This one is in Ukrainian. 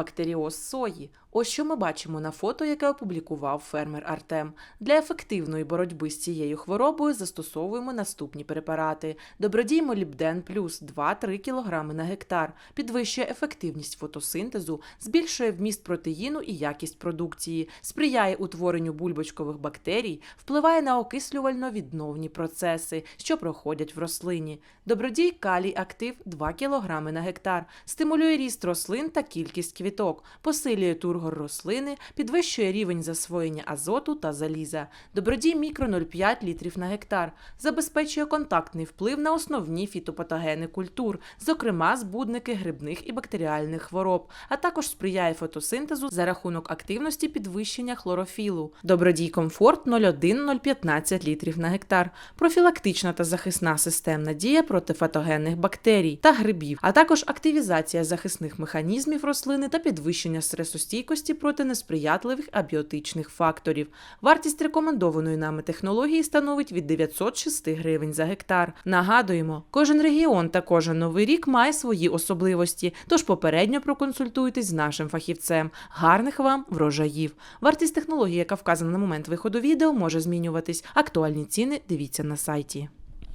бактеріоз сої. Ось що ми бачимо на фото, яке опублікував фермер Артем. Для ефективної боротьби з цією хворобою застосовуємо наступні препарати: добродій молібден плюс 2-3 кг на гектар, підвищує ефективність фотосинтезу, збільшує вміст протеїну і якість продукції, сприяє утворенню бульбочкових бактерій, впливає на окислювально-відновні процеси, що проходять в рослині. Добродій калій актив 2 кг на гектар, стимулює ріст рослин та кількість квіток, посилює тургор рослини, підвищує рівень засвоєння азоту та заліза. Добродій мікро 0,5 літрів на гектар, забезпечує контактний вплив на основні фітопатогени культур, зокрема збудники грибних і бактеріальних хвороб, а також сприяє фотосинтезу за рахунок активності підвищення хлорофілу. Добродій комфорт 0,1-0,15 літрів на гектар, профілактична та захисна системна дія проти фатогенних бактерій та грибів, а також активізація захисних механізмів рослини та підвищення стресостійкості проти несприятливих абіотичних факторів. Вартість рекомендованої нами технології становить від 906 гривень за гектар. Нагадуємо, кожен регіон та кожен новий рік має свої особливості, тож попередньо проконсультуйтесь з нашим фахівцем. Гарних вам врожаїв! Вартість технології, яка вказана на момент виходу відео, може змінюватись. Актуальні ціни дивіться на сайті.